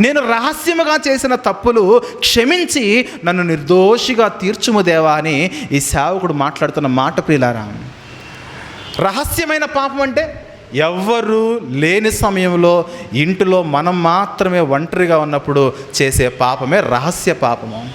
నేను రహస్యముగా చేసిన తప్పులు క్షమించి నన్ను నిర్దోషిగా తీర్చుము దేవా అని ఈ సేవకుడు మాట్లాడుతున్న మాట ప్రియులారా. రహస్యమైన పాపం అంటే ఎవ్వరూ లేని సమయంలో ఇంటిలో మనం మాత్రమే ఒంటరిగా ఉన్నప్పుడు చేసే పాపమే రహస్య పాపము.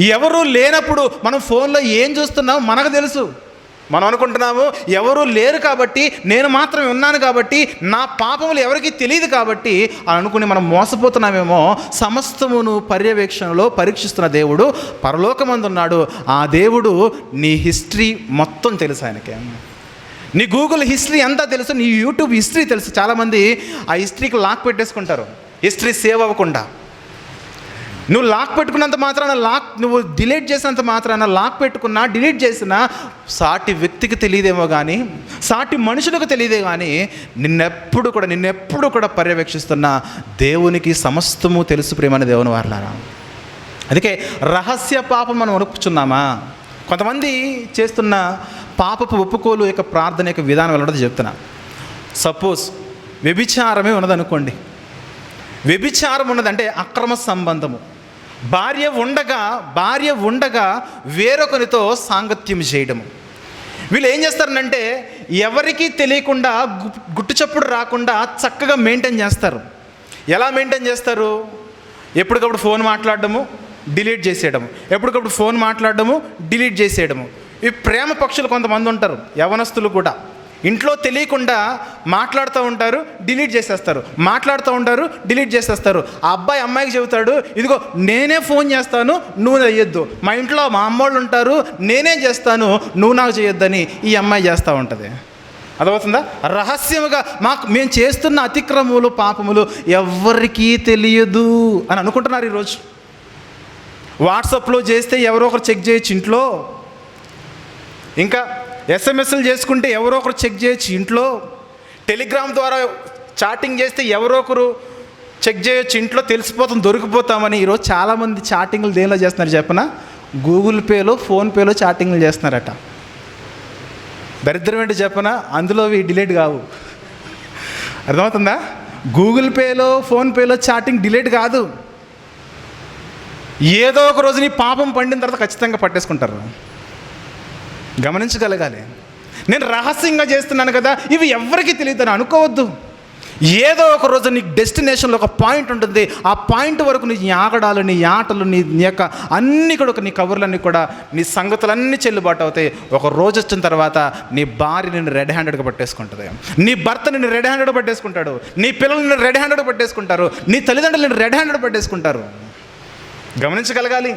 ఎవరు లేనప్పుడు మనం ఫోన్లో ఏం చూస్తున్నాం మనకు తెలుసు. మనం అనుకుంటున్నాము ఎవరూ లేరు కాబట్టి నేను మాత్రమే ఉన్నాను కాబట్టి నా పాపములు ఎవరికి తెలియదు కాబట్టి అని అనుకుని మనం మోసపోతున్నామేమో సమస్తమును పర్యవేక్షణలో పరీక్షిస్తున్న దేవుడు పరలోకమందున్నాడు. ఆ దేవుడు నీ హిస్టరీ మొత్తం తెలుసు ఆయనకి. నీ గూగుల్ హిస్టరీ అంతా తెలుసు నీ యూట్యూబ్ హిస్టరీ తెలుసు. చాలామంది ఆ హిస్టరీకి లాక్ పెట్టేసుకుంటారు. హిస్టరీ సేవ్ అవ్వకుండా. నువ్వు లాక్ పెట్టుకున్నంత మాత్రాన లాక్ నువ్వు డిలీట్ చేసినంత మాత్రాన లాక్ పెట్టుకున్నా డిలీట్ చేసినా సాటి వ్యక్తికి తెలియదేమో కానీ సాటి మనుషులకు తెలియదే కానీ నిన్నెప్పుడు కూడా నిన్నెప్పుడు కూడా పర్యవేక్షిస్తున్న దేవునికి సమస్తము తెలుసు ప్రేమని దేవుని వారలారా. అందుకే రహస్య పాపం మనం ఒప్పుచున్నామా? కొంతమంది చేస్తున్న పాపపు ఒప్పుకోలు యొక్క ప్రార్థన యొక్క విధానం వెళ్ళడం చెప్తున్నా. సపోజ్ వ్యభిచారమే ఉన్నదనుకోండి. వ్యభిచారం ఉన్నదంటే అక్రమ సంబంధము. భార్య ఉండగా భార్య ఉండగా వేరొకరితో సాంగత్యం చేయడము. వీళ్ళు ఏం చేస్తారంటే ఎవరికీ తెలియకుండా గు- గుట్టు చప్పుడు రాకుండా చక్కగా మెయింటైన్ చేస్తారు. ఎలా మెయింటైన్ చేస్తారు? ఎప్పటికప్పుడు ఫోన్ మాట్లాడడము డిలీట్ చేసేయడము. ఎప్పటికప్పుడు ఫోన్ మాట్లాడడము డిలీట్ చేసేయడము. ఈ ప్రేమ పక్షులు కొంతమంది ఉంటారు యవనస్తులు కూడా. ఇంట్లో తెలియకుండా మాట్లాడుతూ ఉంటారు డిలీట్ చేసేస్తారు. మాట్లాడుతూ ఉంటారు డిలీట్ చేసేస్తారు. ఆ అబ్బాయి అమ్మాయికి చెబుతాడు ఇదిగో నేనే ఫోన్ చేస్తాను నువ్వు చెయ్యొద్దు. మా ఇంట్లో మా అమ్మోళ్ళు ఉంటారు నేనే చేస్తాను నువ్వు నాకు చేయొద్దని ఈ అమ్మాయి చేస్తూ ఉంటుంది. అదవుతుందా రహస్యముగా మాకు మేము చేస్తున్న అతిక్రమములు పాపములు ఎవ్వరికీ తెలియదు అని అనుకుంటున్నారు ఈరోజు. వాట్సాప్లో చేస్తే ఎవరో ఒకరు చెక్ చేయొచ్చు ఇంట్లో. ఇంకా ఎస్ఎంఎస్లు చేసుకుంటే ఎవరో ఒకరు చెక్ చేయొచ్చు. ఇంట్లో టెలిగ్రామ్ ద్వారా చాటింగ్ చేస్తే ఎవరో ఒకరు చెక్ చేయొచ్చు. ఇంట్లో తెలిసిపోతాం దొరికిపోతామని ఈరోజు చాలామంది చాటింగ్లు దేనిలో చేస్తున్నారు చెప్పన? గూగుల్ పేలో ఫోన్పేలో చాటింగ్లు చేస్తున్నారట. దరిద్రం ఏంటి చెప్పన? అందులో అవి డిలీట్ కావు. అర్థమవుతుందా? గూగుల్ పేలో ఫోన్పేలో చాటింగ్ డిలీట్ కాదు. ఏదో ఒక రోజు నీ పాపం పండిన తర్వాత ఖచ్చితంగా పట్టేసుకుంటారు. గమనించగలగాలి. నేను రహస్యంగా చేస్తున్నాను కదా ఇవి ఎవరికి తెలియదు అని అనుకోవద్దు. ఏదో ఒక రోజు నీ డెస్టినేషన్లో ఒక పాయింట్ ఉంటుంది ఆ పాయింట్ వరకు నీ ఆగడాలు నీ ఆటలు నీ యొక్క అన్ని కూడా నీ కవర్లన్నీ కూడా నీ సంగతులన్నీ చెల్లుబాటు అవుతాయి. ఒక రోజు వచ్చిన తర్వాత నీ భార్య నిన్ను రెడ్ హ్యాండెడ్గా పట్టేసుకుంటుంది. నీ భర్త నిన్ను రెడ్ హ్యాండెడ్ పట్టేసుకుంటాడు. నీ పిల్లలు నిన్ను రెడ్ హ్యాండెడ్ పట్టేసుకుంటారు. నీ తల్లిదండ్రులు నిన్ను రెడ్ హ్యాండెడ్ పట్టేసుకుంటారు. గమనించగలగాలి.